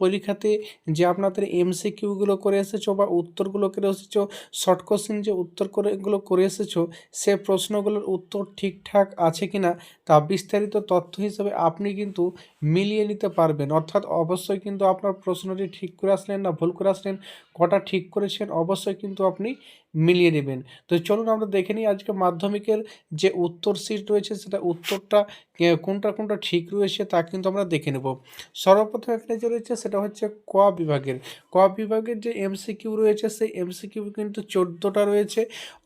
পরীক্ষাতে যে আপনাদের এমসিকিউগুলো করে এসেছ বা উত্তরগুলো করে এসেছ শর্ট কোশ্চেন যে উত্তর করেগুলো করে এসেছ, সে প্রশ্নগুলোর উত্তর ঠিকঠাক আছে কি না তা বিস্তারিত তথ্য হিসেবে আপনি কিন্তু মিলিয়ে নিতে পারবেন। অর্থাৎ অবশ্যই কিন্তু আপনার প্রশ্নটি ঠিক করে আসলেন না ভুল করে আসলেন, কটা ঠিক করেছেন অবশ্যই কিন্তু আপনি মিলিয়ে নেবেন। তো চলুন আমরা দেখে নিই আজকে মাধ্যমিকের যে উত্তর সিট রয়েছে, সেটা উত্তরটা কোনটা কোনটা ঠিক রয়েছে তা কিন্তু আমরা দেখে নেব। সর্বপ্রথম এখানে যে রয়েছে, সেটা হচ্ছে ক বিভাগের। ক বিভাগের যে এমসিকিউ রয়েছে, সেই এমসিকিউ কিন্তু চোদ্দোটা রয়েছে।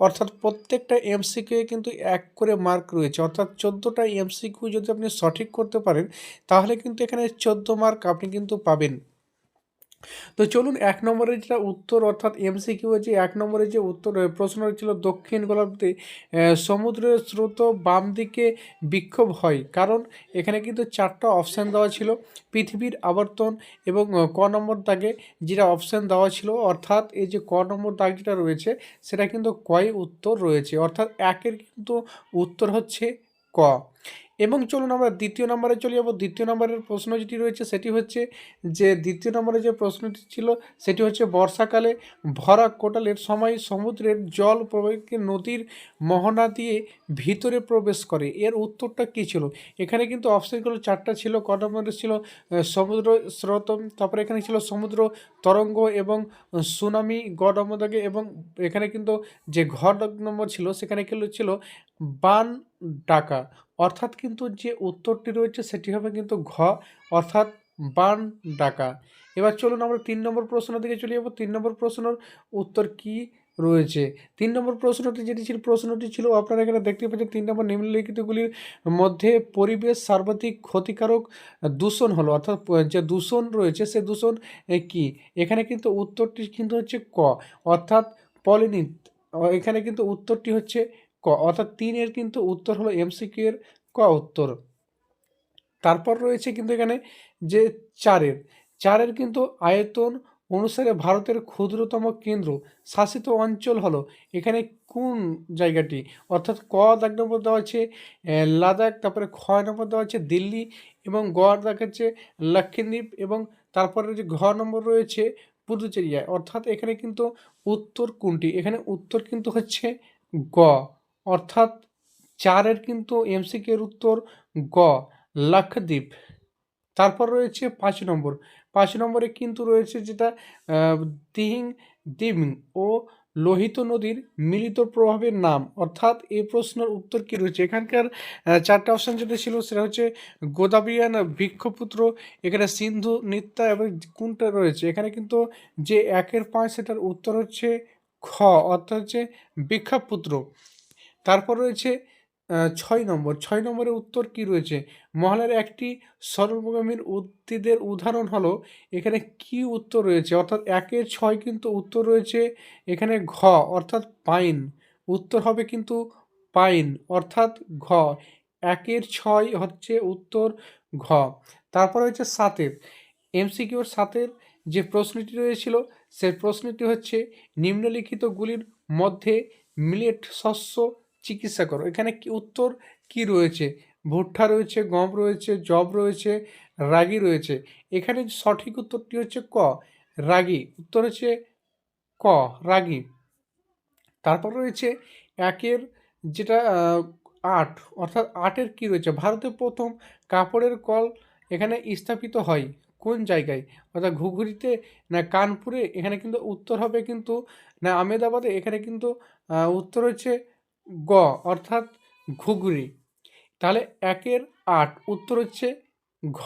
অর্থাৎ প্রত্যেকটা এমসিকিউ কিন্তু এক করে মার্ক রয়েছে। অর্থাৎ চোদ্দোটা এমসিকিউ যদি আপনি সঠিক করতে পারেন, তাহলে কিন্তু এখানে চোদ্দ মার্ক আপনি কিন্তু পাবেন। তো চলুন এক নম্বরের যেটা উত্তর, অর্থাৎ এমসিকিউ যে এক নম্বরের যে উত্তর প্রশ্ন ছিল দক্ষিণ গোলার্ধে সমুদ্রের স্রোত বাম দিকে বিক্ষোভ হয়। কারণ এখানে কিন্তু চারটা অপশান দেওয়া ছিল, পৃথিবীর আবর্তন এবং ক নম্বর দাগে যেটা অপশান দেওয়া ছিল, অর্থাৎ এই যে ক নম্বর দাগ যেটা রয়েছে, সেটা কিন্তু কয় উত্তর রয়েছে। অর্থাৎ একের কিন্তু উত্তর হচ্ছে ক। এবং চলুন আমরা দ্বিতীয় নম্বরে চলে যাব। দ্বিতীয় নম্বরের প্রশ্ন যেটি রয়েছে সেটি হচ্ছে যে, দ্বিতীয় নম্বরে যে প্রশ্নটি ছিল, সেটি হচ্ছে বর্ষাকালে ভরা কোটালের সময় সমুদ্রের জল প্রবাহকে নদীর মোহনা দিয়ে ভিতরে প্রবেশ করে। এর উত্তরটা কী ছিল? এখানে কিন্তু অপশনগুলো চারটা ছিল, ক নম্বরে ছিল সমুদ্র স্রোত তারপরে এখানে ছিল সমুদ্র তরঙ্গ এবং সুনামি, গ নম্বর দাগে এবং এখানে কিন্তু যে ঘ নম্বর ছিল, সেখানে কিন্তু ছিল বান ডাকা। অর্থাৎ কিন্তু যে উত্তরটি রয়েছে সেটি হবে কিন্তু ঘ, অর্থাৎ বান ডাকা। এবার চলুন আমরা তিন নম্বর প্রশ্নের দিকে চলে যাব। তিন নম্বর প্রশ্নের উত্তর কি রয়েছে? তিন নম্বর প্রশ্নটি যেটি ছিল, প্রশ্নটি ছিল, আপনারা এখানে দেখতে পাচ্ছেন তিন নম্বর নিম্নলিখিতগুলির মধ্যে পরিবেশ সার্বাধিক ক্ষতিকারক দূষণ হলো, অর্থাৎ যে দূষণ রয়েছে সে দূষণ কি? এখানে কিন্তু উত্তরটি কিন্তু হচ্ছে ক, অর্থাৎ পলিনিত এখানে কিন্তু উত্তরটি হচ্ছে ক, অর্থাৎ তিনের কিন্তু উত্তর হলো এমসিকিউ এর ক উত্তর। তারপর রয়েছে কিন্তু এখানে যে চারের। চারের কিন্তু আয়তন অনুসারে ভারতের ক্ষুদ্রতম কেন্দ্র। শাসিত অঞ্চল হলো এখানে কোন জায়গাটি? অর্থাৎ ক দাগ নম্বর দেওয়া আছে লাদাখ, তারপরে খ নম্বর দেওয়া আছে দিল্লি, এবং গ দাগ হচ্ছে লক্ষদ্বীপ, এবং তারপরে যে ঘ নম্বর রয়েছে পুদুচেরিয়ায়। অর্থাৎ এখানে কিন্তু উত্তর কোনটি? এখানে উত্তর কিন্তু হচ্ছে গ। অর্থাৎ চারের কিন্তু এমসিকিউর উত্তর গ, লাক্ষদ্বীপ। তারপর রয়েছে পাঁচ নম্বর। পাঁচ নম্বরে কিন্তু রয়েছে যেটা দিহিং, দিমিং ও লোহিত নদীর মিলিত প্রভাবের নাম। অর্থাৎ এই প্রশ্নের উত্তর কি রয়েছে? এখানকার চারটা অপশান যেটা ছিল সেটা হচ্ছে গোদাবরিয়ান বৃক্ষপুত্র এখানে সিন্ধু নিত্যা এবং কোনটা রয়েছে? এখানে কিন্তু যে একের পাঁচ সেটার উত্তর হচ্ছে খ, অর্থাৎ হচ্ছে বৃক্ষপুত্র তারপর রয়েছে ছয় নম্বর। ছয় নম্বরের উত্তর কি রয়েছে? মহলের একটি সর্বগামীর উদ্ভিদের উদাহরণ হলো, এখানে কি উত্তর রয়েছে, অর্থাৎ একের ছয় কিন্তু উত্তর রয়েছে, এখানে ঘ, অর্থাৎ পাইন। উত্তর হবে কিন্তু পাইন, অর্থাৎ ঘ। একের ছয় হচ্ছে উত্তর ঘ। তারপর হচ্ছে সাতের। এমসিকিউর সাতের যে প্রশ্নটি রয়েছিল, সেই প্রশ্নটি হচ্ছে নিম্নলিখিতগুলির মধ্যে মিলেট শস্য চিকিৎসা করো। এখানে কি উত্তর কি রয়েছে? ভুট্টা রয়েছে, গম রয়েছে জব রয়েছে, রাগি রয়েছে। এখানে সঠিক উত্তরটি হচ্ছে ক, রাগি। উত্তর হচ্ছে ক, রাগি। তারপর রয়েছে একের যেটা আট। অর্থাৎ আটের কি রয়েছে? ভারতে প্রথম কাপড়ের কল এখানে স্থাপিত হয় কোন জায়গায়? অর্থাৎ ঘুঘুরিতে না কানপুরে? এখানে কিন্তু উত্তর হবে কিন্তু, না আমেদাবাদে এখানে কিন্তু উত্তর হচ্ছে গ অর্থাৎ ঘুগরি তাহলে একের আট উত্তর হচ্ছে ঘ,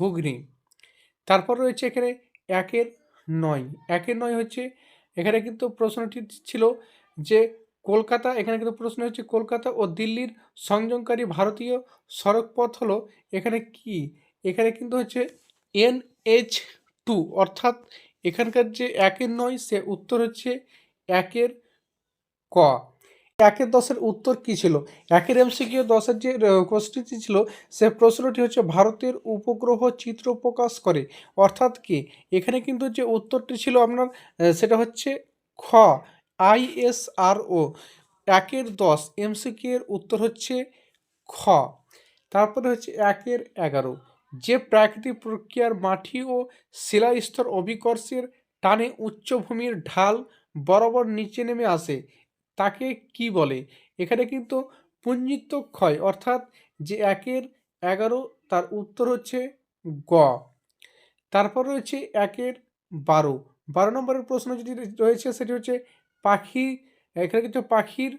ঘুগনি। তারপর রয়েছে এখানে একের নয়। একের নয় হচ্ছে, এখানে কিন্তু প্রশ্নটি ছিল যে কলকাতা, এখানে কিন্তু প্রশ্ন হচ্ছে কলকাতা ও দিল্লির সংযোগকারী ভারতীয় সড়কপথ হলো এখানে কি? এখানে কিন্তু হচ্ছে এন এইচ টু, অর্থাৎ এখানকার যে একের নয় সে উত্তর হচ্ছে একের ক। একের দশের উত্তর কি ছিল? একের এমসিকিউ দশের যে কোশ্চেনটি ছিল, সে প্রশ্নটি হচ্ছে ভারতের উপগ্রহ চিত্র প্রকাশ করে। অর্থাৎ কি? এখানে কিন্তু যে উত্তরটি ছিল আপনার সেটা হচ্ছে খ আইএসআরও একের দশ এমসিকিউ এর উত্তর হচ্ছে খ। তারপরে হচ্ছে একের এগারো। যে প্রাকৃতিক প্রক্রিয়ার মাটি ও শিলাস্তর অভিকর্ষের টানে উচ্চভূমির ঢাল বরাবর নিচে নেমে আসে। তাকে কি বলে? এখানে কিন্তু পুঞ্জিত্ব ক্ষয় অর্থাৎ যে একের এগারো তার উত্তর হচ্ছে গ। তারপর রয়েছে একের বারো। বারো নম্বরের প্রশ্ন যেটি রয়েছে সেটি হচ্ছে পাখি, এখানে কিন্তু পাখির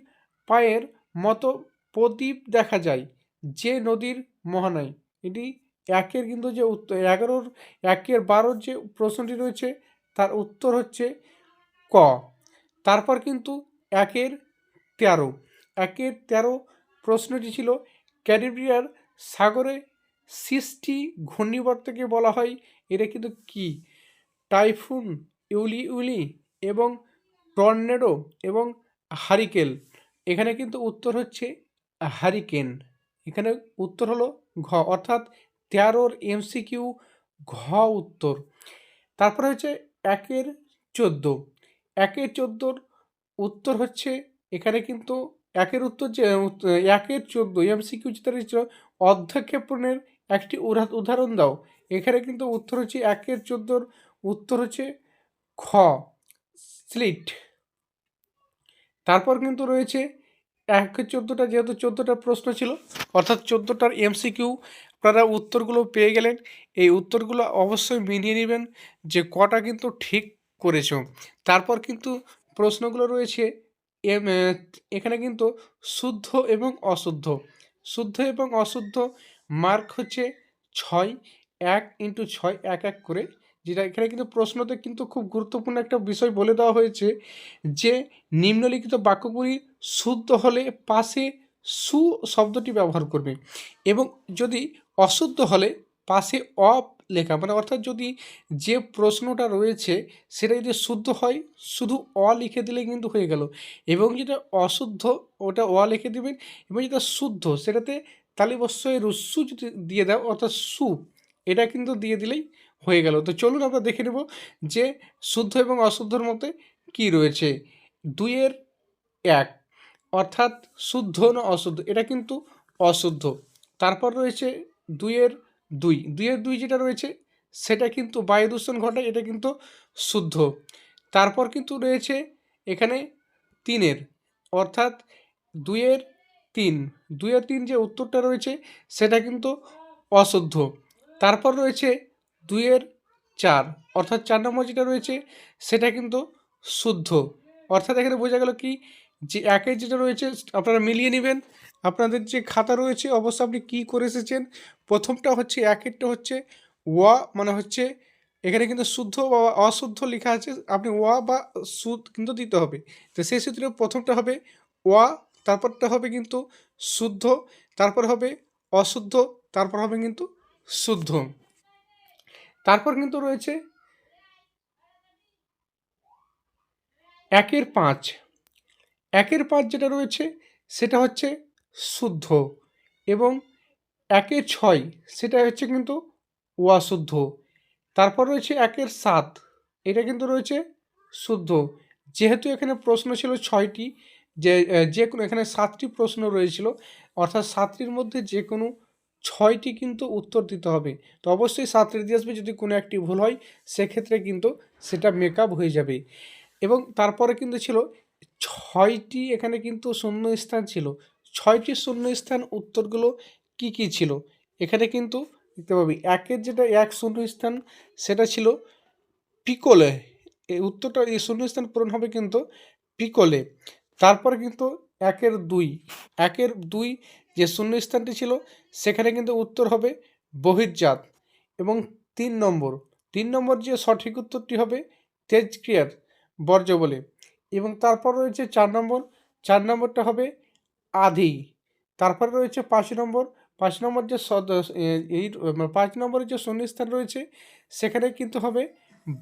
পায়ের মতো প্রদীপ দেখা যায় যে নদীর মোহনায়। এটি একের কিন্তু যে উত্তর এগারোর, একের বারোর যে প্রশ্নটি রয়েছে তার উত্তর হচ্ছে ক। তারপর কিন্তু একের তেরো। একের তেরো প্রশ্নটি ছিল ক্যারিবিয়ার সাগরে সৃষ্টি ঘূর্ণিবর্তকে বলা হয়। এটা কিন্তু কি? টাইফুন ইউলি ইউলি এবং টর্নেডো এবং হারিকেল এখানে কিন্তু উত্তর হচ্ছে হারিকেন। এখানে উত্তর হলো ঘ, অর্থাৎ তেরোর এমসিকিউ ঘ উত্তর। তারপরে হচ্ছে একের চোদ্দ। একের চোদ্দোর উত্তর হচ্ছে, এখানে কিন্তু একের উত্তর যে একের চোদ্দ এমসিকিউ যেটা রয়েছে অর্ধক্ষেপণের একটি উদাহ- উদাহরণ দাও। এখানে কিন্তু উত্তর হচ্ছে একের চোদ্দোর উত্তর হচ্ছে খ, স্লিট। তারপর কিন্তু রয়েছে এক চোদ্দোটা, যেহেতু চোদ্দোটা প্রশ্ন ছিল, অর্থাৎ চোদ্দোটার এমসিকিউ আপনারা উত্তরগুলো পেয়ে গেলেন। এই উত্তরগুলো অবশ্যই মিলিয়ে নেবেন যে কটা কিন্তু ঠিক করেছ। তারপর কিন্তু প্রশ্নগুলো রয়েছে এখানে কিন্তু শুদ্ধ এবং অশুদ্ধ। শুদ্ধ এবং অশুদ্ধ মার্ক হচ্ছে ছয়, এক ইন্টু ছয়, এক এক করে, যেটা এখানে কিন্তু প্রশ্নতে কিন্তু খুব গুরুত্বপূর্ণ একটা বিষয় বলে দেওয়া হয়েছে যে নিম্নলিখিত বাক্যগুলি শুদ্ধ হলে পাশে সু শব্দটি ব্যবহার করবে এবং যদি অশুদ্ধ হলে পাশে অপ লেখা। মানে অর্থাৎ যদি যে প্রশ্নটা রয়েছে, সেটা যদি শুদ্ধ হয়, শুধু অ লিখে দিলে কিন্তু হয়ে গেল। এবং যেটা অশুদ্ধ, ওটা অ লিখে দেবেন, এবং যেটা শুদ্ধ, সেটাতে তালিবস্যের রস্যু যদি দিয়ে দাও, অর্থাৎ সু, এটা কিন্তু দিয়ে দিলেই হয়ে গেল। তো চলুন আমরা দেখে নেব যে শুদ্ধ এবং অশুদ্ধর মধ্যে কি রয়েছে। দুইয়ের এক, অর্থাৎ শুদ্ধ না অশুদ্ধ, এটা কিন্তু অশুদ্ধ। তারপর রয়েছে দুইয়ের দুই দুইয়ের দুই যেটা রয়েছে, সেটা কিন্তু বায়ু দূষণ ঘটায়, এটা কিন্তু শুদ্ধ। তারপর কিন্তু রয়েছে এখানে তিনের অর্থাৎ দুইয়ের তিন দুইয়ের তিন যে উত্তরটা রয়েছে, সেটা কিন্তু অশুদ্ধ। তারপর রয়েছে দুইয়ের চার, অর্থাৎ চার নম্বর যেটা রয়েছে, সেটা কিন্তু শুদ্ধ। অর্থাৎ এখানে বোঝা গেল কি, যে একের যেটা রয়েছে, আপনারা মিলিয়ে নেবেন আপনাদের যে খাতা রয়েছে অবশ্য আপনি কী করে এসেছেন? প্রথমটা হচ্ছে, একেরটা হচ্ছে, ওয়া মানে হচ্ছে, এখানে কিন্তু শুদ্ধ বা অশুদ্ধ লেখা আছে, আপনি ওয়া বা সুদ কিন্তু দিতে হবে। তো সেই সূত্রে প্রথমটা হবে ওয়া, তারপরটা হবে কিন্তু শুদ্ধ, তারপর হবে অশুদ্ধ, তারপর হবে কিন্তু শুদ্ধ। তারপর কিন্তু রয়েছে একের পাঁচ। একের পাঁচ যেটা রয়েছে, সেটা হচ্ছে শুদ্ধ এবং একের ছয় সেটা হচ্ছে কিন্তু অশুদ্ধ। তারপর রয়েছে একের সাত, এটা কিন্তু রয়েছে শুদ্ধ। যেহেতু এখানে প্রশ্ন ছিল ছয়টি, যে যে কোনো, এখানে সাতটি প্রশ্ন রয়েছিল, অর্থাৎ সাতটির মধ্যে যে কোনো ছয়টি কিন্তু উত্তর দিতে হবে। তো অবশ্যই সাতটি দিয়ে আসবে, যদি কোনো একটি ভুল হয়, সেক্ষেত্রে কিন্তু সেটা মেকআপ হয়ে যাবে। এবং তারপরে কিন্তু ছিল ছয়টি, এখানে কিন্তু শূন্য স্থান ছিল। ছয়টি শূন্য স্থান উত্তরগুলো কি কি ছিল? এখানে কিন্তু দেখতে পাবি, একের যেটা এক শূন্য স্থান সেটা ছিল পিকলে। এই উত্তরটা, এই শূন্য স্থান পূরণ হবে কিন্তু পিকলে। তারপরে কিন্তু একের দুই একের দুই যে শূন্য স্থানটি ছিল, সেখানে কিন্তু উত্তর হবে বহির্জাত এবং তিন নম্বর। তিন নম্বর যে সঠিক উত্তরটি হবে তেজক্রিয়ার বর্জ্য বলে এবং তারপর রয়েছে চার নম্বর। চার নম্বরটা হবে আধি তারপরে রয়েছে পাঁচ নম্বর। পাঁচ নম্বর যে এই মানে পাঁচ নম্বরের যে শূন্যস্থান রয়েছে, সেখানে কিন্তু হবে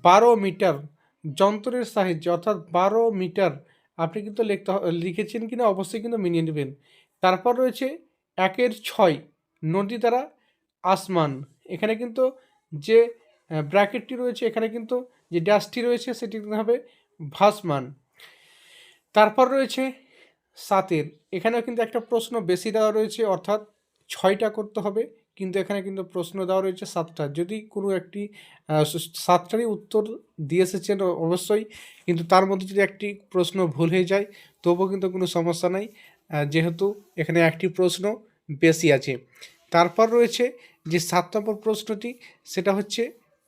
বারো মিটার যন্ত্রের সাহায্যে, অর্থাৎ বারো মিটার আপনি কিন্তু লিখতে লিখেছেন কিনা অবশ্যই কিন্তু মিলিয়ে নেবেন। তারপর রয়েছে একের ছয়, নদী দ্বারা আসমান। এখানে কিন্তু যে ব্র্যাকেটটি রয়েছে, এখানে কিন্তু যে ড্যাশটি রয়েছে, সেটি কিন্তু হবে ভাসমান। তারপর রয়েছে সাতের। এখানেও কিন্তু একটা প্রশ্ন বেশি দেওয়া রয়েছে, অর্থাৎ ছয়টা করতে হবে, কিন্তু এখানে কিন্তু প্রশ্ন দেওয়া রয়েছে সাতটা। যদি কোনো একটি সাতটারই উত্তর দিয়ে এসেছেন অবশ্যই কিন্তু তার মধ্যে যদি একটি প্রশ্ন ভুল হয়ে যায়, তবুও কিন্তু কোনো সমস্যা নাই। যেহেতু এখানে একটি প্রশ্ন বেশি আছে। তারপর রয়েছে যে সাত নম্বর প্রশ্নটি, সেটা হচ্ছে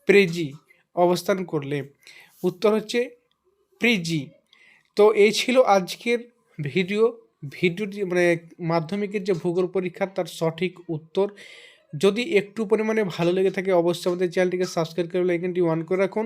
প্রেজি, অবস্থান করলে। উত্তর হচ্ছে প্রিজি। তো এই ছিল আজকের ভিডিও, ভিডিওটি মানে মাধ্যমিকের যে ভূগোল পরীক্ষা তার সঠিক উত্তর। যদি একটু পরিমাণে ভালো লেগে থাকে, অবশ্যই আমাদের চ্যানেলটিকে সাবস্ক্রাইব করে লাইকনটি অন করে রাখুন।